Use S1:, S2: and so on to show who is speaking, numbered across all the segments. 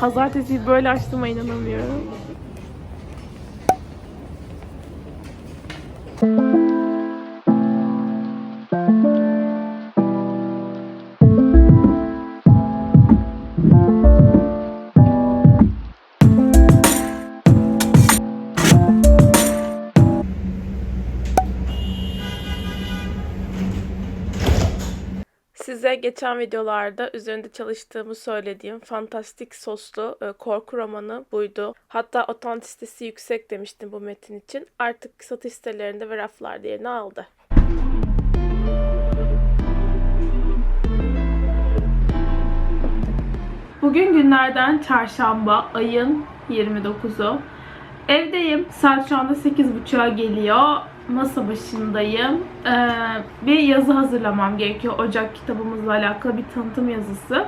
S1: Pazartesi böyle açtığıma inanamıyorum. Size geçen videolarda üzerinde çalıştığımı söylediğim fantastik soslu e, korku romanı buydu. Hatta otantisitesi yüksek demiştim bu metin için. Artık satış sitelerinde ve raflarda yerini aldı. Bugün günlerden çarşamba ayın 29'u. Evdeyim. Saat şu anda 8.30'a geliyor. Masa başındayım. Ee, bir yazı hazırlamam gerekiyor. Ocak kitabımızla alakalı bir tanıtım yazısı.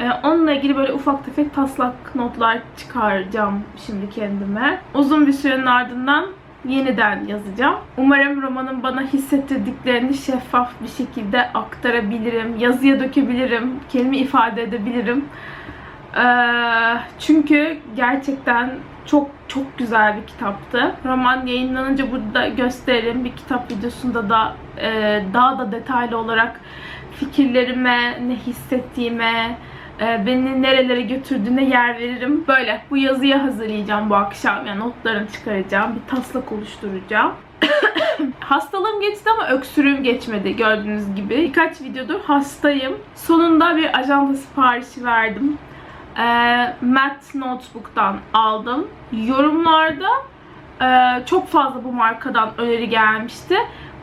S1: Ee, onunla ilgili böyle ufak tefek taslak notlar çıkaracağım şimdi kendime. Uzun bir sürenin ardından yeniden yazacağım. Umarım romanın bana hissettirdiklerini şeffaf bir şekilde aktarabilirim. Yazıya dökebilirim. Kelime ifade edebilirim. Ee, çünkü gerçekten çok çok güzel bir kitaptı. Roman yayınlanınca burada gösteririm. Bir kitap videosunda da e, daha da detaylı olarak fikirlerime, ne hissettiğime, e, beni nerelere götürdüğüne yer veririm. Böyle bu yazıyı hazırlayacağım bu akşam. Yani notlarını çıkaracağım. Bir taslak oluşturacağım. Hastalığım geçti ama öksürüğüm geçmedi gördüğünüz gibi. Birkaç videodur hastayım. Sonunda bir ajanda siparişi verdim. E, Matt Notebook'tan aldım. Yorumlarda e, çok fazla bu markadan öneri gelmişti.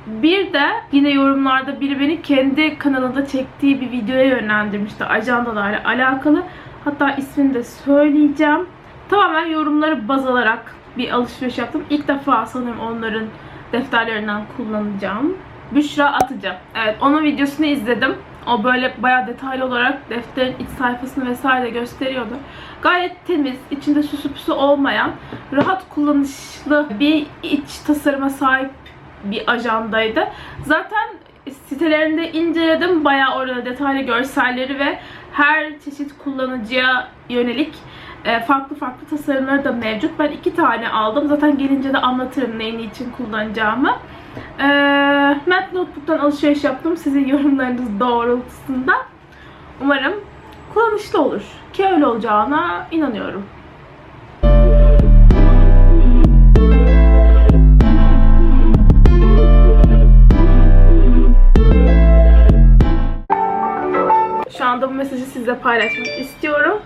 S1: Bir de yine yorumlarda biri beni kendi kanalında çektiği bir videoya yönlendirmişti ajandalarla alakalı. Hatta ismini de söyleyeceğim. Tamamen yorumları baz alarak bir alışveriş yaptım. İlk defa sanırım onların defterlerinden kullanacağım. Büşra Atıcı. Evet onun videosunu izledim. O böyle bayağı detaylı olarak defterin iç sayfasını vesaire gösteriyordu. Gayet temiz, içinde süsü püsü olmayan, rahat kullanışlı bir iç tasarıma sahip bir ajandaydı. Zaten sitelerinde inceledim. Bayağı orada detaylı görselleri ve her çeşit kullanıcıya yönelik farklı farklı tasarımları da mevcut. Ben iki tane aldım. Zaten gelince de anlatırım neyin için kullanacağımı. E, Matt Notebook'tan alışveriş yaptım. Sizin yorumlarınız doğrultusunda. Umarım kullanışlı olur. Ki öyle olacağına inanıyorum. Şu anda bu mesajı sizle paylaşmak istiyorum.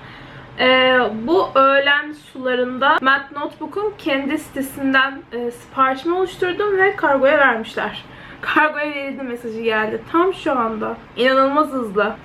S1: Ee, bu öğlen sularında Matt Notebook'un kendi sitesinden e, siparişimi oluşturdum ve kargoya vermişler. Kargoya verildi mesajı geldi. Tam şu anda. İnanılmaz hızlı.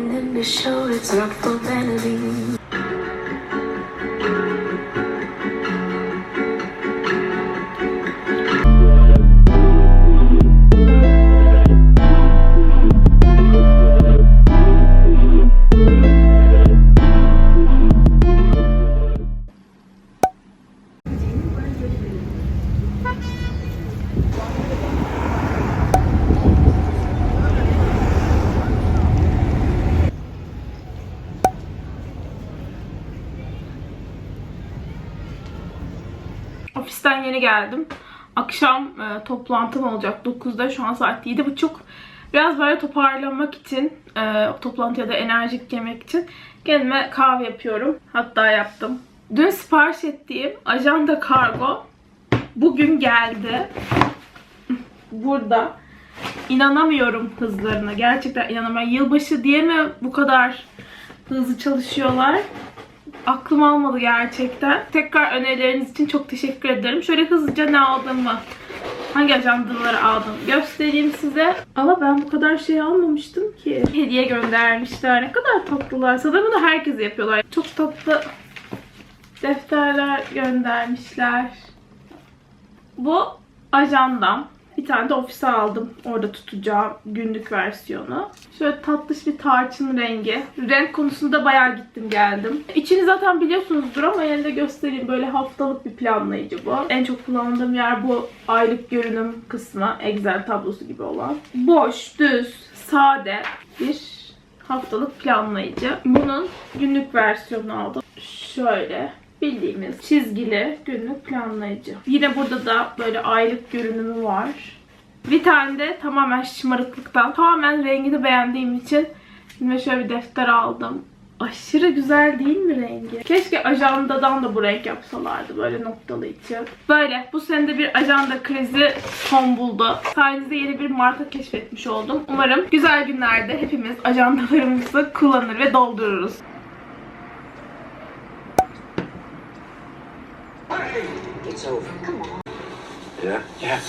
S2: Moment then be sure it's not for vanity.
S1: Geldim. Akşam e, toplantım olacak 9'da. Şu an saat 7.30. Biraz böyle toparlanmak için, e, toplantıya da enerjik yemek için kendime kahve yapıyorum. Hatta yaptım. Dün sipariş ettiğim ajanda kargo bugün geldi. Burada. inanamıyorum hızlarına. Gerçekten inanamıyorum. Yılbaşı diye mi bu kadar hızlı çalışıyorlar? Aklım almadı gerçekten. Tekrar önerileriniz için çok teşekkür ederim. Şöyle hızlıca ne aldığımı, hangi ajandaları aldım göstereyim size. Ama ben bu kadar şey almamıştım ki. Hediye göndermişler. Ne kadar tatlılar. Sanırım bunu herkes yapıyorlar. Çok tatlı defterler göndermişler. Bu ajandam. Bir tane de ofise aldım. Orada tutacağım günlük versiyonu. Şöyle tatlış bir tarçın rengi. Renk konusunda bayağı gittim geldim. İçini zaten biliyorsunuzdur ama yine de göstereyim. Böyle haftalık bir planlayıcı bu. En çok kullandığım yer bu aylık görünüm kısmı. Excel tablosu gibi olan. Boş, düz, sade bir haftalık planlayıcı. Bunun günlük versiyonu aldım. Şöyle bildiğimiz çizgili günlük planlayıcı. Yine burada da böyle aylık görünümü var. Bir tane de tamamen şımarıklıktan, tamamen rengini beğendiğim için ve şöyle bir defter aldım. Aşırı güzel değil mi rengi? Keşke ajandadan da bu renk yapsalardı böyle noktalı içi. Böyle bu sene de bir ajanda krizi son buldu. Sayenizde yeni bir marka keşfetmiş oldum. Umarım güzel günlerde hepimiz ajandalarımızı kullanır ve doldururuz.
S3: It's over. Come on. Yeah? Yeah.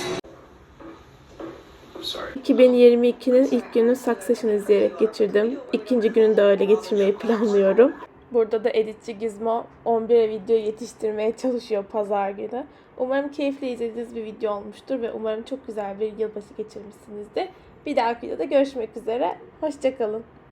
S3: I'm sorry.
S1: 2022'nin ilk günü Succession izleyerek geçirdim. İkinci günü de öyle geçirmeyi planlıyorum. Burada da editçi Gizmo 11'e video yetiştirmeye çalışıyor pazar günü. Umarım keyifli izlediğiniz bir video olmuştur ve umarım çok güzel bir yılbaşı geçirmişsinizdir. Bir dahaki videoda görüşmek üzere. Hoşçakalın.